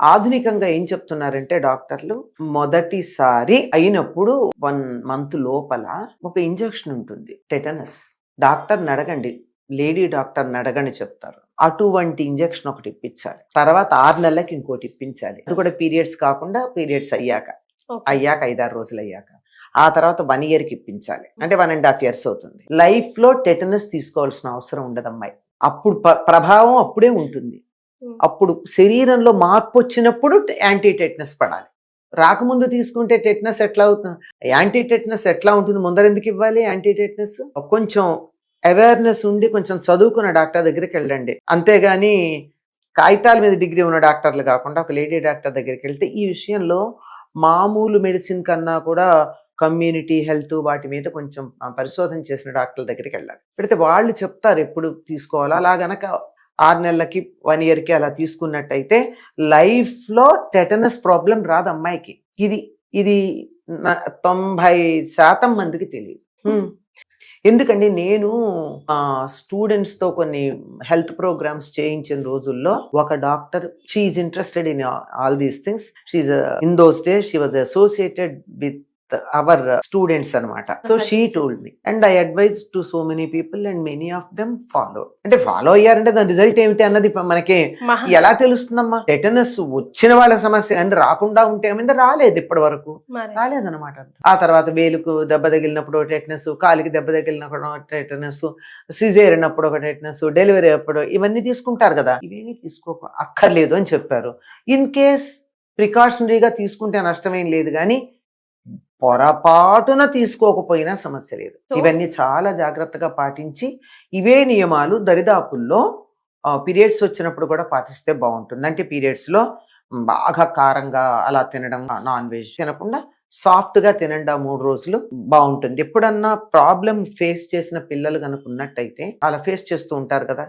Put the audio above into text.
ఆధునికంగా ఏం చెప్తున్నారంటే డాక్టర్లు మొదటిసారి అయినప్పుడు వన్ మంత్ లోపల ఒక ఇంజెక్షన్ ఉంటుంది టెటనస్ డాక్టర్ని అడగండి లేడీ డాక్టర్ని అడగండి చెప్తారు. అటువంటి ఇంజెక్షన్ ఒకటి ఇప్పించాలి. తర్వాత ఆరు నెలలకి ఇంకోటి ఇప్పించాలి. అది కూడా పీరియడ్స్ కాకుండా పీరియడ్స్ అయ్యాక. అయ్యాక ఐదారు రోజులు అయ్యాక. ఆ తర్వాత వన్ ఇయర్కి ఇప్పించాలి. అంటే వన్ అండ్ హాఫ్ ఇయర్స్ అవుతుంది. లైఫ్లో టెటనస్ తీసుకోవాల్సిన అవసరం ఉండదు అమ్మాయి అప్పుడు ప్రభావం అప్పుడే ఉంటుంది. అప్పుడు శరీరంలో మార్పు వచ్చినప్పుడు యాంటీ టెట్నస్ పడాలి. రాకముందు తీసుకుంటే టెట్నస్ ఎట్లా అవుతుంది? యాంటీ టెట్నస్ ఎట్లా ఉంటుంది? ముందర ఎందుకు ఇవ్వాలి యాంటీ టెట్నస్ కొంచెం అవేర్నెస్ ఉండి కొంచెం చదువుకున్న డాక్టర్ దగ్గరికి వెళ్ళండి. అంతేగాని కాగితాల మీద డిగ్రీ ఉన్న డాక్టర్లు కాకుండా ఒక లేడీ డాక్టర్ దగ్గరికి వెళ్తే ఈ విషయంలో మామూలు మెడిసిన్ కన్నా కూడా కమ్యూనిటీ హెల్త్ వాటి మీద కొంచెం పరిశోధన చేసిన డాక్టర్ల దగ్గరికి వెళ్ళాలి. పెడితే వాళ్ళు చెప్తారు ఎప్పుడు తీసుకోవాలో. అలా గనక ఆరు నెలలకి వన్ ఇయర్కి అలా తీసుకున్నట్టయితే లైఫ్లో టెటనస్ ప్రాబ్లం రాదు అమ్మాయికి. ఇది ఇది తొంభై శాతం మందికి తెలియదు ఎందుకండి నేను స్టూడెంట్స్తో కొన్ని హెల్త్ ప్రోగ్రామ్స్ చేయించిన రోజుల్లో ఒక doctor she interested in all these things she in those day she was associated with our students అన్నమాట. So she told me and I advise to so many people and many of them follow అంటే follow అయ్యారంటే దాని result ఏమిటి అన్నది మనకి ఎలా తెలుస్తుందమ్మా? Tetanus వచ్చిన వాళ్ళ సమస్య అని రాకుండా ఉంటే ఏమైంది? రాలేదు ఇప్పటి వరకు. రాలేదన్నమాట ఆ తర్వాత వేలుకు దెబ్బ తగిలినప్పుడు టెటనస్ కాలికి దెబ్బ తగిలినప్పుడు టెటనస్ సిజేర్ అయినప్పుడు ఒక టెటనస్ డెలివరీ అప్పుడు ఇవన్నీ తీసుకుంటారు కదా. ఇవేమీ తీసుకో అక్కర్లేదు అని చెప్పారు. ఇన్ కేస్ ప్రికాషనరీగా తీసుకుంటే నష్టమేం లేదు కానీ పొరపాటున తీసుకోకపోయినా సమస్య లేదు. ఇవన్నీ చాలా జాగ్రత్తగా పాటించి ఇవే నియమాలు దరిదాపుల్లో పీరియడ్స్ వచ్చినప్పుడు కూడా పాటిస్తే బాగుంటుంది. అంటే పీరియడ్స్లో బాగా కారంగా అలా తినడం నాన్ వెజ్ తినకుండా సాఫ్ట్గా తినండి ఆ మూడు రోజులు బాగుంటుంది. ఎప్పుడన్నా ప్రాబ్లం ఫేస్ చేసిన పిల్లలు కనుక ఉన్నట్టయితే అలా ఫేస్ చేస్తూ ఉంటారు కదా.